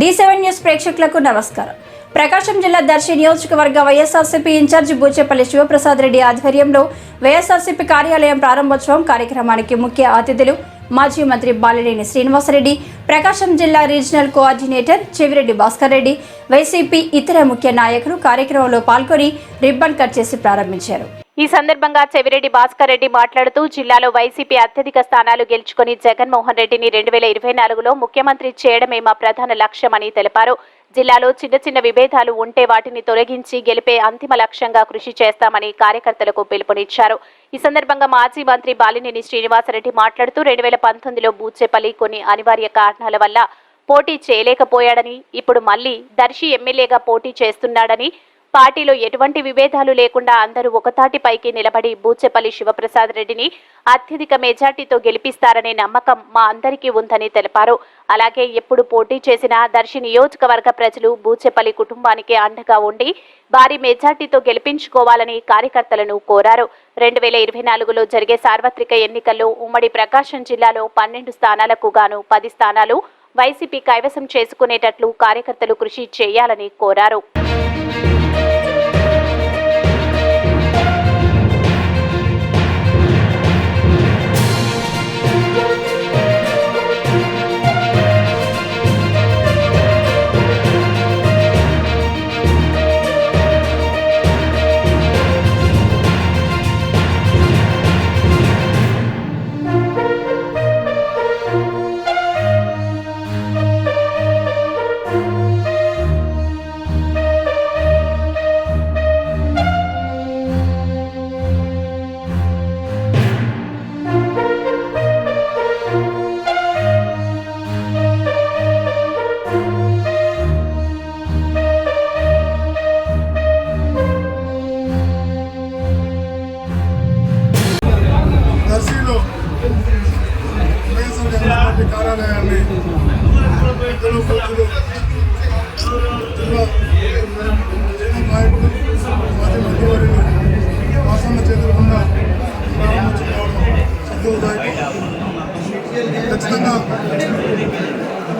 D seven news ప్రేక్షకులకు నమస్కారం. ప్రకాశం జిల్లా దర్శి నియోజకవర్గ వైఎస్ఆర్సీపీ ఇన్ఛార్జి బూచేపల్లి శివప్రసాద్ రెడ్డి ఆధ్వర్యంలో వైఎస్ఆర్సీపీ కార్యాలయం ప్రారంభోత్సవం కార్యక్రమానికి ముఖ్య అతిథులు మాజీ మంత్రి బాలినేని శ్రీనివాసరెడ్డి ప్రకాశం జిల్లా regional coordinator Chevireddy Bhaskar Reddy YCP ఇతర ముఖ్య నాయకులు కార్యక్రమంలో పాల్గొని రిబ్బన్ కట్ చేసి ప్రారంభించారు. ఈ సందర్భంగా చెవిరెడ్డి భాస్కర్ రెడ్డి మాట్లాడుతూ జిల్లాలో వైసీపీ అత్యధిక స్థానాలు గెలుచుకుని జగన్మోహన్ రెడ్డిని రెండు వేల ఇరవై నాలుగులో ముఖ్యమంత్రి చేయడమే మా ప్రధాన లక్ష్యమని తెలిపారు. జిల్లాలో చిన్న చిన్న విభేదాలు ఉంటే వాటిని తొలగించి గెలిపే అంతిమ లక్ష్యంగా కృషి చేస్తామని కార్యకర్తలకు పిలుపునిచ్చారు. ఈ సందర్భంగా మాజీ మంత్రి బాలినేని శ్రీనివాసరెడ్డి మాట్లాడుతూ రెండు వేల పంతొమ్మిదిలో బూచేపల్లి కొన్ని అనివార్య కారణాల వల్ల పోటీ చేయలేకపోయాడని ఇప్పుడు మళ్ళీ దర్శి ఎమ్మెల్యేగా పోటీ చేస్తున్నాడని పార్టీలో ఎటువంటి విభేదాలు లేకుండా అందరూ ఒకతాటిపైకి నిలబడి బూచెపల్లి శివప్రసాద్ రెడ్డిని అత్యధిక మెజార్టీతో గెలిపిస్తారనే నమ్మకం మా అందరికీ ఉందని తెలిపారు. అలాగే ఎప్పుడు పోటీ చేసిన దర్శి నియోజకవర్గ ప్రజలు బూచెపల్లి కుటుంబానికి అండగా ఉండి భారీ మెజార్టీతో గెలిపించుకోవాలని కార్యకర్తలను కోరారు. రెండు వేల ఇరవై నాలుగులో జరిగే సార్వత్రిక ఎన్నికల్లో ఉమ్మడి ప్రకాశం జిల్లాలో పన్నెండు స్థానాలకు గాను పది స్థానాలు వైసీపీ కైవసం చేసుకునేటట్లు కార్యకర్తలు కృషి చేయాలని కోరారు.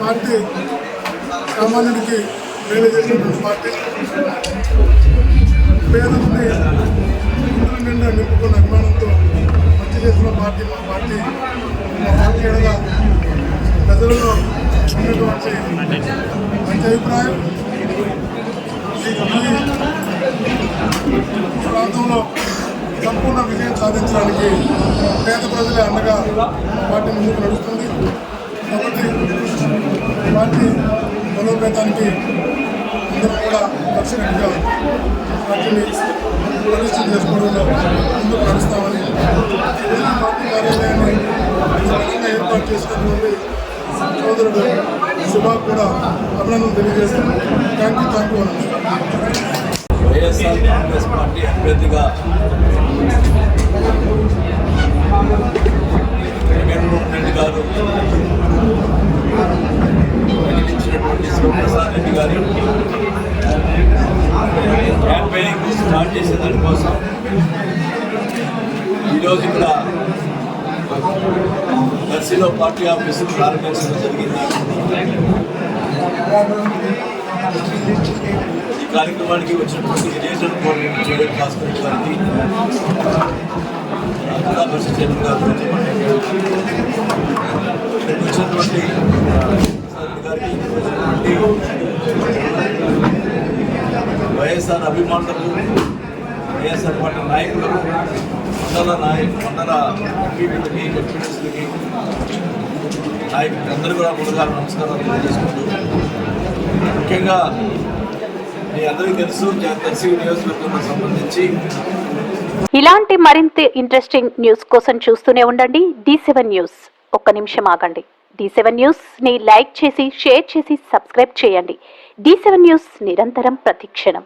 పార్టీ సామాన్యుడికి మేలు చేసినటువంటి పార్టీ. పేదలని ఇంద్ర నిండా నింపుకున్న అభిమానంతో మంచి చేసిన పార్టీ మా పార్టీ. మా పార్టీ ఎడగా ప్రజలలో ఉన్నటువంటి మంచి అభిప్రాయం. ఈ ప్రాంతంలో సంపూర్ణ విజయం సాధించడానికి పేద ప్రజలే అండగా పార్టీ ముందుకు నడుస్తుంది. కాబట్టి ఇలాంటి బలోపేతానికి అందరూ కూడా దక్షిణంగా పార్టీని పరిస్థితి చేసుకోవడంలో ముందుకు నడుస్తామని ఈరోజు పార్టీ కార్యాలయాన్ని స్థలంగా ఏర్పాటు చేసినటువంటి సోదరుడు సుభాగ్ కూడా అభినందనలు తెలియజేస్తాను thank you thank you YSR Congress party అభ్యర్థిగా జగన్మోహన్ రెడ్డి గారు ప్రకటించినటువంటి శివప్రసాద్ రెడ్డి గారి క్యాంపెయినింగ్ స్టార్ట్ చేసే దానికోసం ఈరోజు ఇక్కడ దర్శిలో పార్టీ ఆఫీసు ప్రారంభించడం జరిగింది. ఈ కార్యక్రమానికి వచ్చినటువంటి రీజనల్ కోఆర్డినేటర్ జగన్ భాస్కర్ గారికి జిల్లా పరిషత్ చైర్మన్ గారు వచ్చినటువంటి ప్రసాద్ గారికి వచ్చినటువంటి వైఎస్ఆర్ అభిమానులకు వైఎస్ఆర్ పార్టీ నాయకులకు మండల నాయకు మండల ఎంపీలకి డిప్యూటీస్లకి నాయకులకి అందరూ కూడా ముందుగా నమస్కారాలు తెలియజేసుకుంటూ ముఖ్యంగా మీ అందరికీ తెలుసు దర్శి నియోజకవర్గం సంబంధించి. ఇలాంటి మరింత ఇంట్రెస్టింగ్ న్యూస్ కోసం చూస్తూనే ఉండండి. D seven news. ఒక్క నిమిషం ఆగండి. డి సెవెన్ న్యూస్ని లైక్ చేసి షేర్ చేసి సబ్స్క్రైబ్ చేయండి. డి సెవెన్ న్యూస్ నిరంతరం ప్రతిక్షణం.